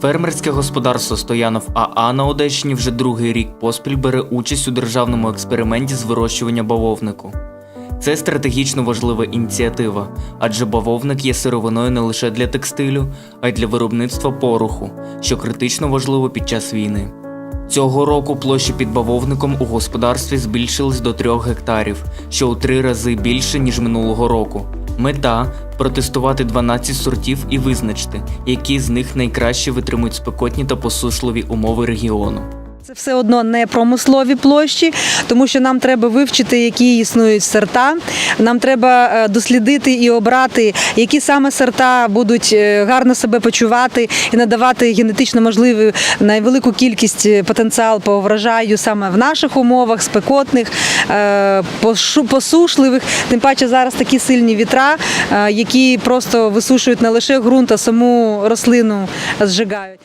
Фермерське господарство Стоянов АА на Одещині вже другий рік поспіль бере участь у державному експерименті з вирощування бавовнику. Це стратегічно важлива ініціатива, адже бавовник є сировиною не лише для текстилю, а й для виробництва пороху, що критично важливо під час війни. Цього року площа під бавовником у господарстві збільшилась до 3 гектарів, що у три рази більше, ніж минулого року. Мета протестувати 12 сортів і визначити, які з них найкраще витримують спекотні та посушливі умови регіону. Це все одно не промислові площі, тому що нам треба вивчити, які існують сорта. Нам треба е, дослідити і обрати, які саме сорта будуть е, гарно себе почувати і надавати генетично можливу найвелику кількість е, потенціал по врожаю саме в наших умовах, спекотних, посушливих. Тим паче зараз такі сильні вітра, які просто висушують не лише ґрунт, а саму рослину зжигають.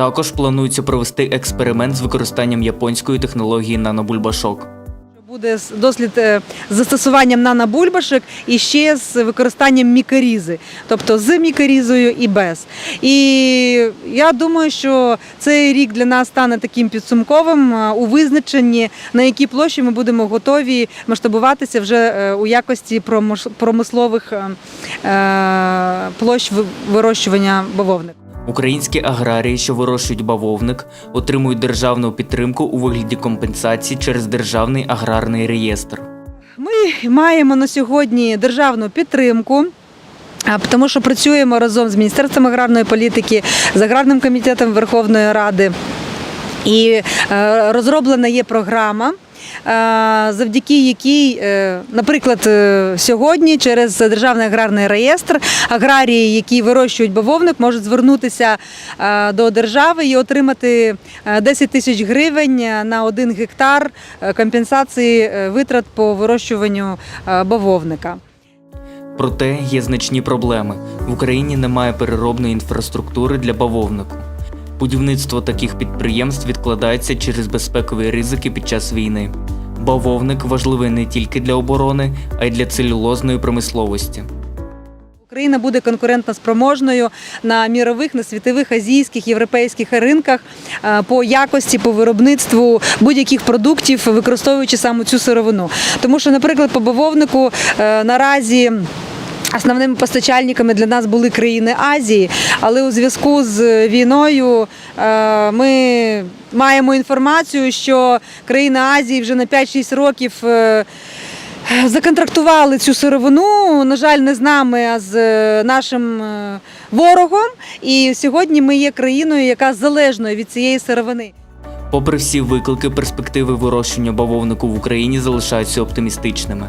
Також планується провести експеримент з використанням японської технології нанобульбашок. Буде дослід е, з застосуванням нанобульбашок і ще з використанням мікорізи, тобто з мікорізою і без. І я думаю, що цей рік для нас стане таким підсумковим е, у визначенні, на які площі ми будемо готові масштабуватися вже е, у якості промислових площ вирощування бавовника. Українські аграрії, що вирощують бавовник, отримують державну підтримку у вигляді компенсації через державний аграрний реєстр. Ми маємо на сьогодні державну підтримку. Тому що працюємо разом з Міністерством аграрної політики, з аграрним комітетом Верховної Ради. І е, розроблена є програма, е, завдяки якій, е, наприклад, сьогодні через державний аграрний реєстр аграрії, які вирощують бавовник, можуть звернутися до держави і отримати е, 10 тисяч гривень на один гектар компенсації витрат по вирощуванню бавовника. Проте є значні проблеми. В Україні немає переробної інфраструктури для бавовнику. Будівництво таких підприємств відкладається через безпекові ризики під час війни. Бавовник важливий не тільки для оборони, а й для целюлозної промисловості. Україна буде конкурентно спроможною на мірових, на світових, азійських, європейських ринках е, по якості, по виробництву будь-яких продуктів, використовуючи саме цю сировину. Тому що, наприклад, по бавовнику е, наразі. Основними постачальниками для нас були країни Азії, але у зв'язку з війною е, ми маємо інформацію, що країни Азії вже на 5-6 років е, законтрактували цю сировину. На жаль, не з нами, а з е, нашим е, ворогом. І сьогодні ми є країною, яка залежною від цієї сировини. Попри всі виклики, перспективи вирощування бавовнику в Україні залишаються оптимістичними.